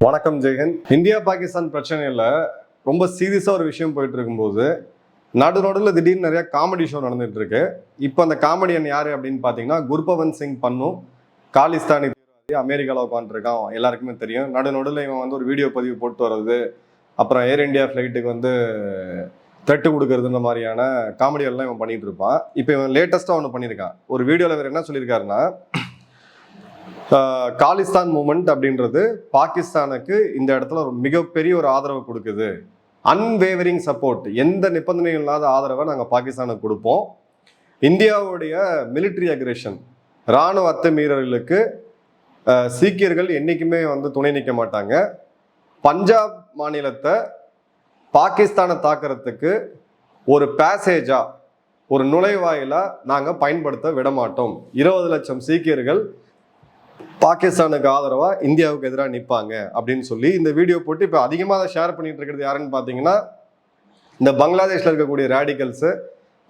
வணக்கம் ஜெயன் இந்தியா பாகிஸ்தான் பிரச்சனையில் ரொம்ப சீரியஸாக ஒரு விஷயம் போயிட்டு இருக்கும்போது நடு நடுவில் திடீர்னு நிறைய காமெடி ஷோ நடந்துட்டு இருக்கு இப்போ அந்த காமெடியன் யார் அப்படின்னு பார்த்தீங்கன்னா குர்பவன் சிங் பண்ணும் காலிஸ்தானி தீவிரவாதி அமெரிக்காவில் உட்காந்துருக்கான் எல்லாருக்குமே தெரியும். நடு நடுவில் இவன் வந்து ஒரு வீடியோ பதிவு போட்டு வர்றது அப்புறம் ஏர் இந்தியா ஃப்ளைட்டுக்கு வந்து த்ரெட்டு கொடுக்கறது இந்த மாதிரியான காமெடியெல்லாம் இவன் பண்ணிட்டு இருப்பான் இப்போ இவன் லேட்டஸ்ட்டாக ஒன்று பண்ணியிருக்கான். ஒரு வீடியோவில் வேறு என்ன சொல்லியிருக்காருன்னா காலிஸ்தான் மூமெண்ட் அப்படின்றது பாகிஸ்தானுக்கு இந்த இடத்துல ஒரு மிகப்பெரிய ஒரு ஆதரவு கொடுக்குது. அன்வேவரிங் சப்போர்ட் எந்த நிபந்தனையும் இல்லாத ஆதரவை நாங்கள் பாகிஸ்தானுக்கு கொடுப்போம். இந்தியாவுடைய மிலிட்ரி அக்ரேஷன் இராணுவ அத்துமீறல்களுக்கு சீக்கியர்கள் என்றைக்குமே வந்து துணை நிற்க மாட்டாங்க. பஞ்சாப் மாநிலத்தை பாகிஸ்தானை தாக்கிறதுக்கு ஒரு பேசேஜா ஒரு நுழைவாயிலாக நாங்கள் பயன்படுத்த விட மாட்டோம் இருபது லட்சம் சீக்கியர்கள் பாகிஸ்தானுக்கு ஆதரவாக இந்தியாவுக்கு எதிராக நிற்பாங்க அப்படின்னு சொல்லி இந்த வீடியோ போட்டு இப்போ அதிகமாக அதை ஷேர் பண்ணிட்டு இருக்கிறது யாருன்னு பார்த்தீங்கன்னா இந்த பங்களாதேஷில் இருக்கக்கூடிய ரேடிக்கல்ஸு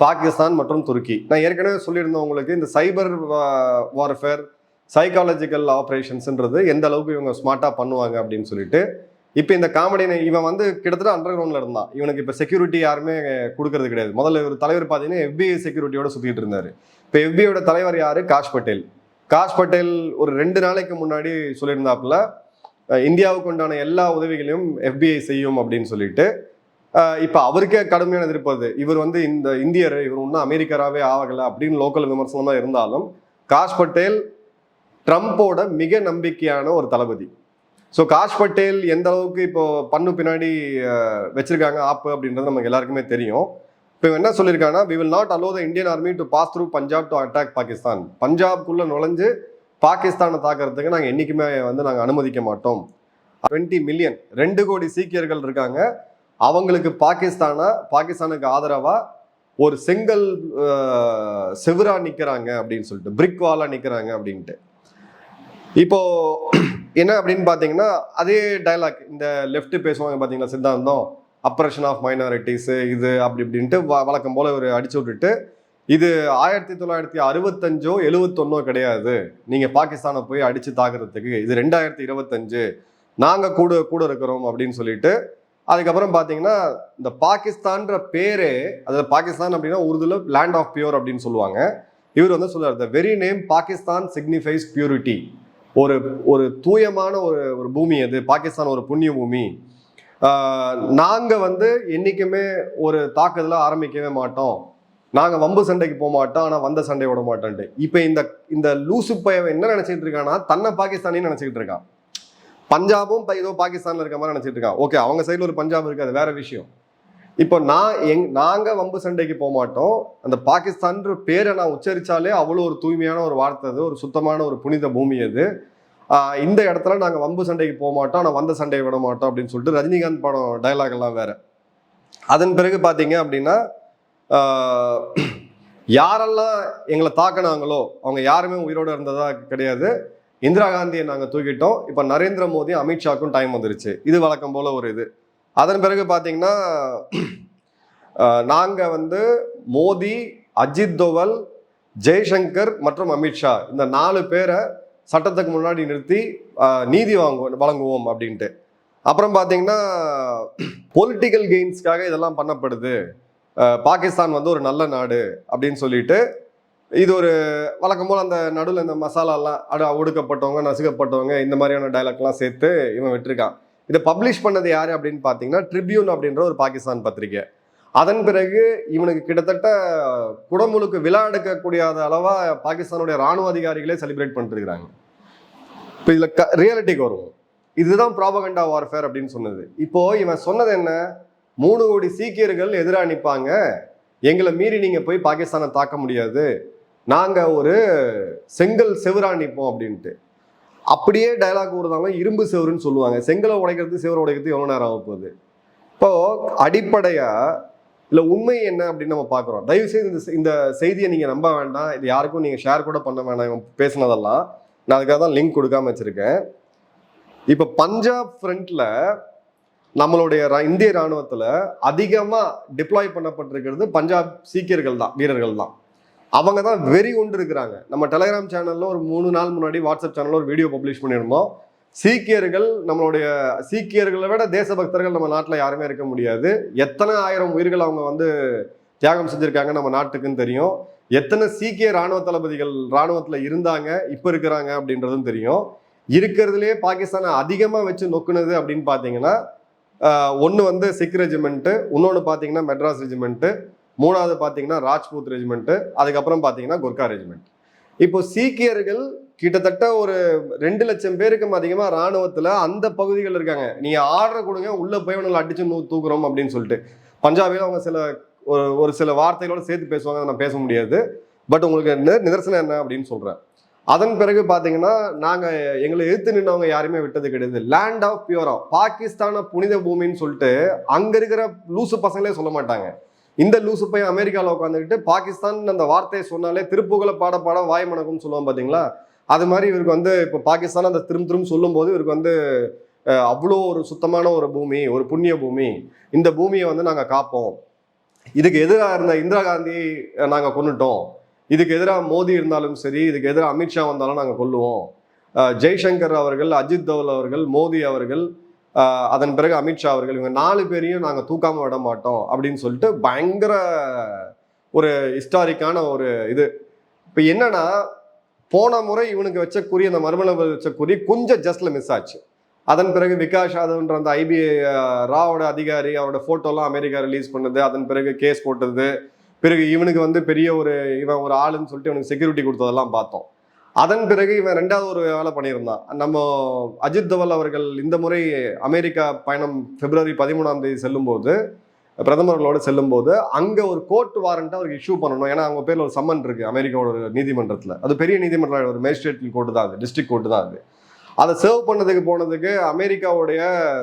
பாகிஸ்தான் மற்றும் துருக்கி. நான் ஏற்கனவே சொல்லியிருந்தேன் உங்களுக்கு இந்த சைபர் வார்ஃபேர் சைக்காலஜிக்கல் ஆப்ரேஷன்ஸ்ன்றது எந்த அளவுக்கு இவங்க ஸ்மார்ட்டாக பண்ணுவாங்க அப்படின்னு சொல்லிட்டு இப்போ இந்த காமெடி இவன் வந்து கிட்டத்தட்ட அண்டர் கிரவுண்டில் இருந்தான். இவனுக்கு இப்போ செக்யூரிட்டி யாருமே கொடுக்கறது கிடையாது. முதல்ல ஒரு தலைவர் பார்த்தீங்கன்னா எஃபிஐ செக்யூரிட்டியோட சுற்றிட்டு இருந்தார். இப்போ எஃபிஐயோட தலைவர் யாரு? காஷ் பட்டேல் காஷ் பட்டேல் ஒரு ரெண்டு நாளைக்கு முன்னாடி சொல்லியிருந்தாப்புல இந்தியாவுக்கு உண்டான எல்லா உதவிகளையும் எஃபிஐ செய்யும் அப்படின்னு சொல்லிட்டு. இப்போ அவருக்கே கடுமையான எதிர்ப்பது இவர் வந்து இந்த இந்தியர் இவர் ஒன்றும் அமெரிக்கராகவே ஆகலை அப்படின்னு லோக்கல் விமர்சனம் தான் இருந்தாலும் காஷ் பட்டேல் ட்ரம்ப்போட மிக நம்பிக்கையான ஒரு தளபதி. ஸோ காஷ் பட்டேல் எந்த அளவுக்கு இப்போ பண்ணு பின்னாடி வச்சிருக்காங்க ஆப்பு அப்படின்றது நமக்கு எல்லாருக்குமே தெரியும். இப்போ என்ன சொல்லியிருக்காங்கன்னா we will not allow the Indian army to pass through Punjab to attack Pakistan பஞ்சாப்குள்ளே நுழைஞ்சு பாகிஸ்தானை தாக்குறதுக்கு நாங்கள் என்றைக்குமே வந்து நாங்கள் அனுமதிக்க மாட்டோம். டுவெண்ட்டி மில்லியன் ரெண்டு கோடி சீக்கியர்கள் இருக்காங்க. அவங்களுக்கு பாகிஸ்தானா பாகிஸ்தானுக்கு ஆதரவாக ஒரு செங்கல் செவிராக நிற்கிறாங்க அப்படின்னு சொல்லிட்டு பிரிக் வாலாக நிற்கிறாங்க அப்படின்ட்டு. இப்போ என்ன அப்படின்னு பார்த்தீங்கன்னா அதே டைலாக் இந்த லெஃப்ட் பேசுவாங்க பார்த்தீங்களா சித்தாந்தம்? அப்ரேஷன் ஆஃப் மைனாரிட்டிஸ் இது அப்படி இப்படின்ட்டு வ- வழக்கம் போல் இவர் அடிச்சு விட்டுட்டு இது ஆயிரத்தி தொள்ளாயிரத்தி அறுபத்தஞ்சோ எழுவத்தொன்னோ கிடையாது. நீங்கள் பாகிஸ்தானை போய் அடித்து தாக்குறதுக்கு இது ரெண்டாயிரத்தி இருபத்தஞ்சு. நாங்கள் கூட கூட இருக்கிறோம் அப்படின்னு சொல்லிட்டு அதுக்கப்புறம் பார்த்தீங்கன்னா இந்த பாகிஸ்தான்ற பேரே அதாவது பாகிஸ்தான் அப்படின்னா உருதுல லேண்ட் ஆஃப் பியூர் அப்படின்னு சொல்லுவாங்க. இவர் வந்து சொல்றாரு the very name Pakistan signifies purity ஒரு ஒரு தூயமான ஒரு ஒரு பூமி அது பாகிஸ்தான் ஒரு புண்ணிய பூமி. நாங்கள் வந்து என்றைக்குமே ஒரு தாக்குதலாக ஆரம்பிக்கவே மாட்டோம். நாங்கள் வம்பு சண்டைக்கு போக மாட்டோம் ஆனால் வந்த சண்டை விட மாட்டோன்ட்டு. இப்போ இந்த இந்த லூசு பையன் என்ன நினச்சிக்கிட்டு இருக்கான்னா தன்னை பாகிஸ்தானின்னு நினச்சிக்கிட்டு இருக்கான். பஞ்சாபும் ஏதோ பாகிஸ்தானில் இருக்க மாதிரி நினச்சிட்டு இருக்கான். ஓகே அவங்க சைடில் ஒரு பஞ்சாப் இருக்கு அது வேற விஷயம். இப்போ நான் எங் நாங்கள் வம்பு சண்டைக்கு போக மாட்டோம். அந்த பாகிஸ்தான்ற பேரை நான் உச்சரித்தாலே அவ்வளோ ஒரு தூய்மையான ஒரு வார்த்தை அது ஒரு சுத்தமான ஒரு புனித பூமி அது. இந்த இடத்துல நாங்கள் வம்பு சண்டைக்கு போக மாட்டோம் ஆனால் வந்த சண்டையை விட மாட்டோம் அப்படின்னு சொல்லிட்டு ரஜினிகாந்த் படம் டைலாக் எல்லாம் வேற. அதன் பிறகு பார்த்தீங்க அப்படின்னா யாரெல்லாம் எங்களை தாக்குனாங்களோ அவங்க யாருமே உயிரோடு இருந்ததா கிடையாது. இந்திரா காந்தியை நாங்கள் தூக்கிட்டோம். இப்போ நரேந்திர மோடி அமித்ஷாக்கும் டைம் வந்துருச்சு. இது வழக்கம் போல் ஒரு இது. அதன் பிறகு பார்த்தீங்கன்னா நாங்கள் வந்து மோடி அஜித் தோவல் ஜெய்சங்கர் மற்றும் அமித்ஷா இந்த நாலு பேரை சட்டத்துக்கு முன்னாடி நிறுத்தி நீதி வாங்குவோம் வழங்குவோம் அப்படின்ட்டு. அப்புறம் பார்த்தீங்கன்னா பொலிட்டிக்கல் கெயின்ஸ்க்காக இதெல்லாம் பண்ணப்படுது. பாகிஸ்தான் வந்து ஒரு நல்ல நாடு அப்படின்னு சொல்லிட்டு இது ஒரு வழக்கம் போல் அந்த நடுவில் இந்த மசாலாலாம் அடு ஒடுக்கப்பட்டவங்க நசுக்கப்பட்டவங்க இந்த மாதிரியான டைலாக்லாம் சேர்த்து இவன் விட்டுருக்கான். இதை பப்ளிஷ் பண்ணது யார் அப்படின்னு பார்த்தீங்கன்னா ட்ரிபியூன் அப்படின்ற ஒரு பாகிஸ்தான் பத்திரிகை அதன் பிறகு இவனுக்கு கிட்டத்தட்ட குடமுழுக்கு விழா எடுக்கக்கூடியாத அளவா பாகிஸ்தானுடைய ராணுவ அதிகாரிகளே செலிப்ரேட் பண்ணிட்டு இருக்கிறாங்க இப்போ க ரியாலிட்டிக்கு வருவோம். இதுதான் ப்ராபகண்டா வார்ஃபேர் அப்படின்னு சொன்னது. இப்போ இவன் சொன்னது என்ன? மூணு கோடி சீக்கியர்கள் எதிராக நிற்பாங்க எங்களை மீறி நீங்கள் போய் பாகிஸ்தானை தாக்க முடியாது. நாங்கள் ஒரு செங்கல் செவுரா நிற்போம் அப்படின்ட்டு. அப்படியே டயலாக் விடுறதாங்க இரும்பு செவருன்னு சொல்லுவாங்க. செங்கலை உடைக்கிறது செவரை உடைக்கிறது எவ்வளோ நேரம் ஆக போகுது? இப்போது அடிப்படையாக இல்ல உண்மை என்ன அப்படின்னு நம்ம பார்க்குறோம். தயவு செய்து இந்த இந்த செய்தியை நீங்க நம்ப வேண்டாம். இது யாருக்கும் நீங்க ஷேர் கூட பண்ண வேண்டாம் இவன் பேசினதெல்லாம். நான் அதுக்காக தான் லிங்க் கொடுக்காம வச்சிருக்கேன். இப்போ பஞ்சாப் ஃப்ரண்ட்ல நம்மளுடைய ரா- இந்திய ராணுவத்துல அதிகமா டிப்ளாய் பண்ணப்பட்டிருக்கிறது பஞ்சாப் சீக்கியர்கள் தான் வீரர்கள் தான். அவங்க தான் வெறி கொண்டு இருக்கிறாங்க. நம்ம டெலிகிராம் சேனல்ல ஒரு மூணு நாள் முன்னாடி வாட்ஸ்அப் சேனல்ல ஒரு வீடியோ பப்ளிஷ் பண்ணியிருந்தோம். சீக்கியர்கள் நம்மளுடைய சீக்கியர்களை விட தேசபக்தர்கள் நம்ம நாட்டில் யாருமே இருக்க முடியாது. எத்தனை ஆயிரம் உயிர்கள் அவங்க வந்து தியாகம் செஞ்சுருக்காங்க நம்ம நாட்டுக்குன்னு தெரியும். எத்தனை சீக்கிய ராணுவ தளபதிகள் ராணுவத்தில் இருந்தாங்க இப்போ இருக்கிறாங்க அப்படின்றதும் தெரியும். இருக்கிறதுலே பாகிஸ்தானை அதிகமாக வச்சு நொக்குனது அப்படின்னு பார்த்தீங்கன்னா ஒன்று வந்து சிக் ரெஜிமெண்ட்டு இன்னொன்று பார்த்தீங்கன்னா மெட்ராஸ் ரெஜிமெண்ட்டு மூணாவது பார்த்தீங்கன்னா ராஜ்பூத் ரெஜிமெண்ட்டு அதுக்கப்புறம் பார்த்தீங்கன்னா குர்கா ரெஜிமெண்ட். இப்போ சீக்கியர்கள் கிட்டத்தட்ட ஒரு ரெண்டு லட்சம் பேருக்கும் அதிகமாக ராணுவத்தில் அந்த பகுதிகள் இருக்காங்க. நீங்கள் ஆர்டர் கொடுங்க உள்ளே போய் உங்களை அடிச்சு தூக்குறோம் அப்படின்னு சொல்லிட்டு. பஞ்சாபில் அவங்க சில ஒரு ஒரு சில வார்த்தைகளோட சேர்த்து பேசுவாங்க அதை நான் பேச முடியாது. பட் உங்களுக்கு என்ன நிதர்சனம் என்ன அப்படின்னு சொல்கிறேன் அதன் பிறகு பார்த்தீங்கன்னா நாங்கள் எங்களை எதிர்த்து நின்றவங்க யாருமே விட்டது கிடையாது. லேண்ட் ஆஃப் பியூரா பாகிஸ்தான புனித பூமின்னு சொல்லிட்டு அங்கே இருக்கிற லூசு பசங்களே சொல்ல மாட்டாங்க. இந்த லூசு பையன் அமெரிக்காவில் உட்காந்துக்கிட்டு பாகிஸ்தான் அந்த வார்த்தையை சொன்னாலே திருப்புகளை பாட பாட வாய் மணக்கும்னு சொல்லுவோம் பார்த்தீங்களா அது மாதிரி இவருக்கு வந்து இப்போ பாகிஸ்தான் அந்த திரும்ப திரும்ப சொல்லும்போது இவருக்கு வந்து அவ்வளோ ஒரு சுத்தமான ஒரு பூமி ஒரு புண்ணிய பூமி. இந்த பூமியை வந்து நாங்கள் காப்போம். இதுக்கு எதிராக இருந்த இந்திரா காந்தி நாங்கள் கொண்டுட்டோம் இதுக்கு எதிராக மோடி இருந்தாலும் சரி இதுக்கு எதிராக அமித்ஷா வந்தாலும் நாங்கள் கொல்லுவோம். ஜெய்சங்கர் அவர்கள் அஜித் தவல் அவர்கள் மோடி அவர்கள் அதன் பிறகு அமித்ஷா அவர்கள் இவங்க நாலு பேரையும் நாங்கள் தூக்காம விட மாட்டோம் அப்படின்னு சொல்லிட்டு பயங்கர ஒரு ஹிஸ்டாரிக்கான ஒரு இது. இப்போ என்னன்னா போன முறை இவனுக்கு வச்ச குறி அந்த மர்மல வச்ச குறி கொஞ்சம் ஜஸ்ட்ல மிஸ் ஆச்சு. அதன் பிறகு விகாஷ் யாதவ்ன்ற அந்த ஐபி ராவோட அதிகாரி அவரோட போட்டோலாம் அமெரிக்கா ரிலீஸ் பண்ணது அதன் பிறகு கேஸ் போட்டது. பிறகு இவனுக்கு வந்து பெரிய ஒரு இவன் ஒரு ஆளுன்னு சொல்லிட்டு இவனுக்கு செக்யூரிட்டி கொடுத்ததெல்லாம் பார்த்தோம். அதன் பிறகு இவன் ரெண்டாவது ஒரு வேலை பண்ணியிருந்தான். நம்ம அஜித் தவல் அவர்கள் இந்த முறை அமெரிக்கா பயணம் பிப்ரவரி பதிமூணாம் தேதி செல்லும்போது பிரதமர்களோடு செல்லும்போது அங்கே ஒரு கோர்ட் வாரண்ட் அவருக்கு இஷ்யூ பண்ணணும். ஏன்னா அவங்க பேரில் ஒரு சம்மன் இருக்கு. அமெரிக்காவோட ஒரு நீதிமன்றத்தில். அது பெரிய நீதிமன்றம் ஒரு மேஜிஸ்ட்ரேட் கோர்ட்டு தான் அது. டிஸ்ட்ரிக்ட் கோர்ட்டு தான் அது. அதை சர்வ் பண்ணதுக்கு போனதுக்கு அமெரிக்காவுடைய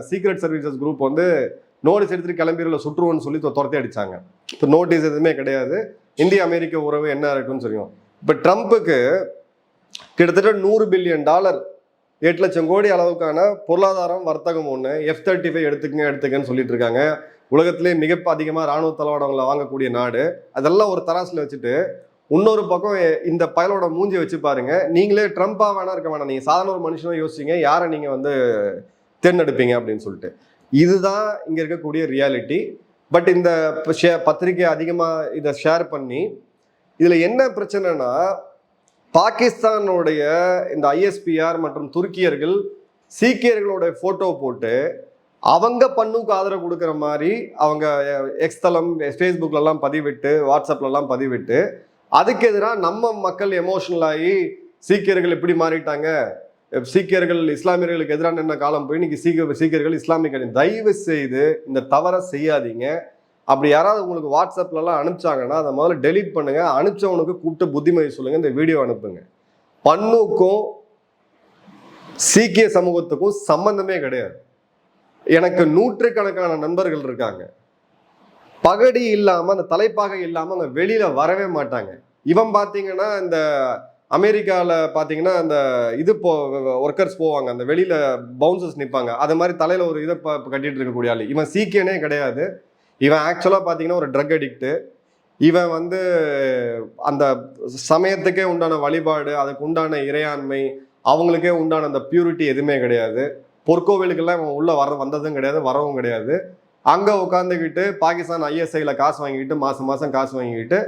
சீக்ரெட் சர்வீசஸ் குரூப் வந்து நோட்டீஸ் எடுத்துட்டு கிளம்பிடல சுற்றுவோன்னு சொல்லி தொ- துரத்தி அடிச்சாங்க. இப்போ நோட்டீஸ் எதுவுமே கிடையாது. இந்திய அமெரிக்க உறவு என்ன இருக்குன்னு தெரியும். இப்போ ட்ரம்ப்புக்கு கிட்டத்தட்ட நூறு பில்லியன் டாலர் எட்டு லட்சம் கோடி அளவுக்கான பொருளாதாரம் வர்த்தகம் ஒன்று எஃப் தேர்ட்டி ஃபைவ் எடுத்துக்கங்க எடுத்துக்கன்னு சொல்லிட்டு இருக்காங்க. உலகத்திலே மிக அதிகமாக ராணுவ தளவாடங்களை வாங்கக்கூடிய நாடு. அதெல்லாம் ஒரு தராசில் வச்சுட்டு இன்னொரு பக்கம் இந்த பயலோட மூஞ்சி வச்சு பாருங்க. நீங்களே ட்ரம்ப்பா வேணா இருக்க வேணாம். நீங்கள் சாதாரண ஒரு மனுஷனும் யோசிச்சீங்க யாரை நீங்கள் வந்து தேர்ந்தெடுப்பீங்க அப்படின்னு சொல்லிட்டு. இதுதான் இங்கே இருக்கக்கூடிய ரியாலிட்டி. பட் இந்த ஷே பத்திரிக்கை அதிகமாக இதை ஷேர் பண்ணி இதில் என்ன பிரச்சனைனா பாகிஸ்தானுடைய இந்த ஐஎஸ்பிஆர் மற்றும் துருக்கியர்கள் சீக்கியர்களோட ஃபோட்டோ போட்டு அவங்க பண்ணுக்கு ஆதரவு கொடுக்குற மாதிரி அவங்க எக்ஸ்தலம் ஃபேஸ்புக்லலாம் பதிவிட்டு வாட்ஸ்அப்லலாம் பதிவிட்டு அதுக்கு எதிராக நம்ம மக்கள் எமோஷனல் ஆகி சீக்கியர்கள் இப்படி மாறிட்டாங்க. சீக்கியர்கள் இஸ்லாமியர்களுக்கு எதிரான என்ன காலம் போய் இன்னைக்கு சீக்கிய சீக்கியர்கள் இஸ்லாமிய தயவு செய்து இந்த தவறை செய்யாதீங்க. அப்படி யாராவது உங்களுக்கு வாட்ஸ்அப்லலாம் அனுப்பிச்சாங்கன்னா அதை முதல்ல டெலீட் பண்ணுங்கள் அனுப்பிச்சவனுக்கு கூப்பிட்டு புத்திமதி சொல்லுங்கள் இந்த வீடியோ அனுப்புங்க. பண்ணுக்கும் சீக்கிய சமூகத்துக்கும் சம்பந்தமே கிடையாது. எனக்கு நூற்றுக்கணக்கான நண்பர்கள் இருக்காங்க. பகடி இல்லாமல் அந்த தலைப்பாகை இல்லாமல் அவங்க வெளியில வரவே மாட்டாங்க. இவன் பார்த்தீங்கன்னா இந்த அமெரிக்காவில் பார்த்தீங்கன்னா அந்த இது போ ஒர்க்கர்ஸ் போவாங்க. அந்த வெளியில பவுன்சர்ஸ் நிற்பாங்க அது மாதிரி தலையில ஒரு இதை ப- கட்டிட்டு இருக்கக்கூடிய ஆளு. இவன் சீக்கியனே கிடையாது. இவன் ஆக்சுவலாக பார்த்தீங்கன்னா ஒரு ட்ரக் அடிக்ட்டு இவன் வந்து அந்த சமயத்துக்கே உண்டான வழிபாடு அதுக்கு உண்டான இறையாண்மை அவங்களுக்கே உண்டான அந்த பியூரிட்டி எதுவுமே கிடையாது. பொற்கோவிலுக்கெல்லாம் இவன் உள்ளே வர வந்ததும் கிடையாது வரவும் கிடையாது. அங்கே உட்காந்துக்கிட்டு பாகிஸ்தான் ஐஎஸ்ஐயில் காசு வாங்கிக்கிட்டு மாதம் மாதம் காசு வாங்கிக்கிட்டு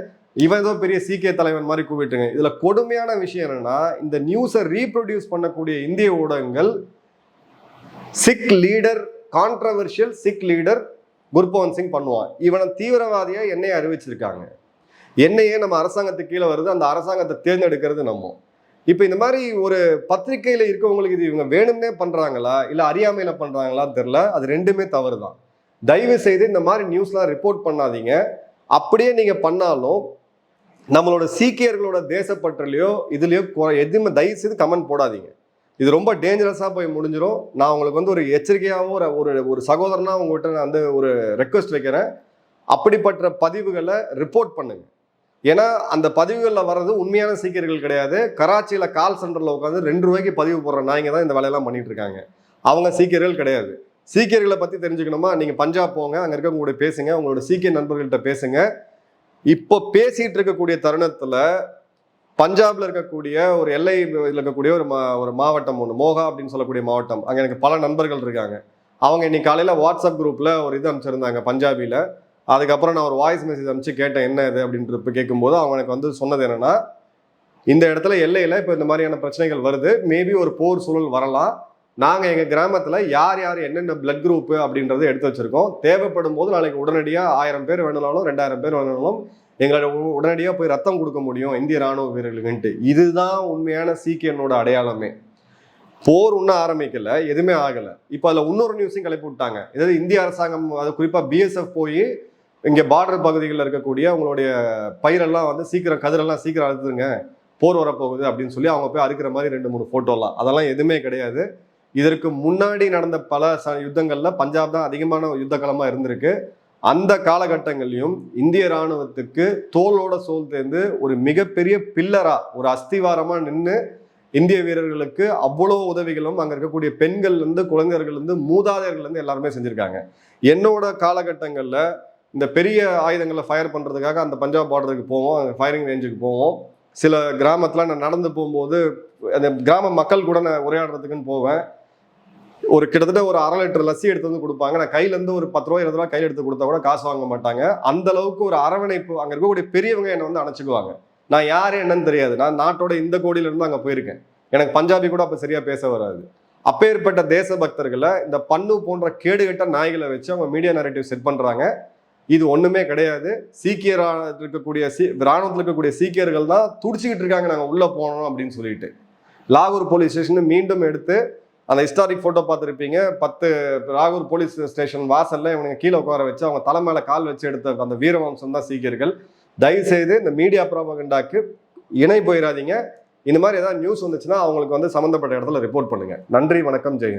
இவன் ஏதோ பெரிய சீக்கிய தலைவன் மாதிரி கூப்பிட்டுங்க. இதில் கொடுமையான விஷயம் என்னென்னா இந்த நியூஸை ரீப்ரொடியூஸ் பண்ணக்கூடிய இந்திய ஊடகங்கள் Sikh leader controversial Sikh leader Gurpavan Singh பண்ணுவான். இவனை தீவிரவாதியாக என்னையை அறிவிச்சிருக்காங்க. என்னையே நம்ம அரசாங்கத்துக்கு கீழே வருது அந்த அரசாங்கத்தை தேர்ந்தெடுக்கிறது நம்ம. இப்போ இந்த மாதிரி ஒரு பத்திரிக்கையில் இருக்கவங்களுக்கு இது இவங்க வேணும்னே பண்ணுறாங்களா இல்லை அறியாமையில் பண்ணுறாங்களான்னு தெரில அது ரெண்டுமே தவறு தான் தயவு செய்து இந்த மாதிரி நியூஸ்லாம் ரிப்போர்ட் பண்ணாதீங்க. அப்படியே நீங்கள் பண்ணாலும் நம்மளோட சீக்கியர்களோட தேசப்பற்றுலையோ இதுலையோ குறை எதுவுமே தயவு செய்து கமெண்ட் போடாதீங்க. இது ரொம்ப டேஞ்சரஸாக போய் முடிஞ்சிடும் நான் உங்களுக்கு வந்து ஒரு எச்சரிக்கையாகவும் ஒரு ஒரு ஒரு சகோதரனாக உங்கள்கிட்ட நான் வந்து ஒரு ரெக்வஸ்ட் வைக்கிறேன். அப்படிப்பட்ட பதிவுகளை ரிப்போர்ட் பண்ணுங்கள் ஏன்னா அந்த பதிவுகளில் வர்றது உண்மையான சீக்கியர்கள் கிடையாது. கராச்சியில் கால் சென்டரில் உட்காந்து ரெண்டு ரூபாய்க்கு பதிவு போடுற நாய்ங்க தான் இந்த வேலையெல்லாம் பண்ணிட்டு இருக்காங்க. அவங்க சீக்கியர்கள் கிடையாது. சீக்கியர்களை பற்றி தெரிஞ்சுக்கணுமா? நீங்கள் பஞ்சாப் போங்க அங்கே இருக்கவங்களோட பேசுங்க உங்களோட சீக்கிய நண்பர்கள்ட்ட பேசுங்க. இப்போ பேசிகிட்டு இருக்கக்கூடிய தருணத்தில் பஞ்சாப்ல இருக்கக்கூடிய ஒரு எல்லை இருக்கக்கூடிய ஒரு மா ஒரு மாவட்டம் ஒன்று மோகா அப்படின்னு சொல்லக்கூடிய மாவட்டம். அங்கே எனக்கு பல நண்பர்கள் இருக்காங்க. அவங்க இன்னைக்கு காலையில் வாட்ஸ்அப் குரூப்பில் ஒரு இது அனுப்பிச்சிருந்தாங்க பஞ்சாபியில் அதுக்கப்புறம் நான் ஒரு வாய்ஸ் மெசேஜ் அனுப்பிச்சு கேட்டேன் என்ன இது அப்படின்ட்டு கேட்கும்போது அவங்க எனக்கு வந்து சொன்னது என்னென்னா இந்த இடத்துல எல்லையில் இப்போ இந்த மாதிரியான பிரச்சனைகள் வருது. மேபி ஒரு போர் சூழல் வரலாம். நாங்கள் எங்கள் கிராமத்தில் யார் யார் என்னென்ன பிளட் குரூப்பு அப்படின்றத எடுத்து வச்சுருக்கோம். தேவைப்படும் போது நாளைக்கு உடனடியாக ஆயிரம் பேர் வேணுனாலும் ரெண்டாயிரம் பேர் வேணுனாலும் எங்களை உடனடியாக போய் ரத்தம் கொடுக்க முடியும் இந்திய ராணுவ வீரர்களுக்குன்ட்டு இதுதான் உண்மையான சீக்கியனோட அடையாளமே. போர் இன்னும் ஆரம்பிக்கல எதுவுமே ஆகலை. இப்போ அதில் இன்னொரு நியூஸையும் கிளப்பி விட்டாங்க. இதாவது இந்திய அரசாங்கம் அது குறிப்பாக பிஎஸ்எஃப் போய் இங்கே பார்டர் பகுதிகளில் இருக்கக்கூடிய உங்களுடைய பயிரெல்லாம் வந்து சீக்கிரம் கதிரெல்லாம் சீக்கிரம் அறுத்துருங்க. போர் வரப்போகுது அப்படின்னு சொல்லி அவங்க போய் அறுக்கிற மாதிரி ரெண்டு மூணு ஃபோட்டோலாம் அதெல்லாம் எதுவுமே கிடையாது. இதற்கு முன்னாடி நடந்த பல ச யுத்தங்களில் பஞ்சாப் தான் அதிகமான யுத்தகலமாக இருந்திருக்கு. அந்த காலகட்டங்களையும் இந்திய ராணுவத்துக்கு தோளோட சோல் தேர்ந்து ஒரு மிகப்பெரிய பில்லரா ஒரு அஸ்திவாரமாக நின்று இந்திய வீரர்களுக்கு அவ்வளோ உதவிகளும் அங்கே இருக்கக்கூடிய பெண்கள்லேருந்து குழந்தைகள்லேருந்து மூதாதையர்கள்லேருந்து எல்லாருமே செஞ்சுருக்காங்க. என்னோட காலகட்டங்களில் இந்த பெரிய ஆயுதங்களை ஃபயர் பண்ணுறதுக்காக அந்த பஞ்சாப் பார்டருக்கு போவோம் அங்கே ஃபயரிங் ரேஞ்சுக்கு போவோம். சில கிராமத்தில் நான் நடந்து போகும்போது அந்த கிராம மக்கள் கூட நான் உரையாடுறதுக்குன்னு போவேன். ஒரு கிட்டத்தட்ட ஒரு அரை லிட்டர் லஸ்ஸி எடுத்து வந்து கொடுப்பாங்க. நான் கையிலேருந்து ஒரு பத்து ரூபா இருபது ரூபா கையில் எடுத்து கொடுத்தா கூட காசு வாங்க மாட்டாங்க. அந்த அளவுக்கு ஒரு அரவணைப்பு அங்கே இருக்கக்கூடிய பெரியவங்க என்னை வந்து அணைச்சிக்குவாங்க. நான் யார் என்னன்னு தெரியாது. நான் நாட்டோட இந்த கோடியிலேருந்து அங்கே போயிருக்கேன். எனக்கு பஞ்சாபி கூட அப்போ சரியாக பேச வராது. அப்பேற்பட்ட தேசபக்தர்களை இந்த பண்ணு போன்ற கேடுகட்ட நாய்களை வச்சு அவங்க மீடியா நரேட்டிவ் செட் பண்ணுறாங்க இது ஒண்ணுமே கிடையாது. சீக்கியர் இருக்கக்கூடிய சீ ராணுவத்தில் இருக்கக்கூடிய சீக்கியர்கள் தான் துடிச்சுக்கிட்டு இருக்காங்க. நாங்கள் உள்ளே போனோம் அப்படின்னு சொல்லிட்டு. லாகூர் போலீஸ் ஸ்டேஷன் மீண்டும் எடுத்து அந்த ஹிஸ்டாரிக் ஃபோட்டோ பார்த்துருப்பீங்க. பத்து ராகூர் போலீஸ் ஸ்டேஷன் வாசல்ல இவனுங்க கீழே உட்கார வச்சு அவங்க தலை மேலே கால் வச்சு எடுத்த அந்த வீரவம்சம் தான் சீக்கியர்கள். தயவு செய்து இந்த மீடியா ப்ராபகண்டாக்கு இணை போயிடாதீங்க இந்த மாதிரி ஏதாவது நியூஸ் வந்துச்சுன்னா அவங்களுக்கு வந்து சம்மந்தப்பட்ட இடத்துல ரிப்போர்ட் பண்ணுங்க. நன்றி வணக்கம் ஜெயஹிந்த்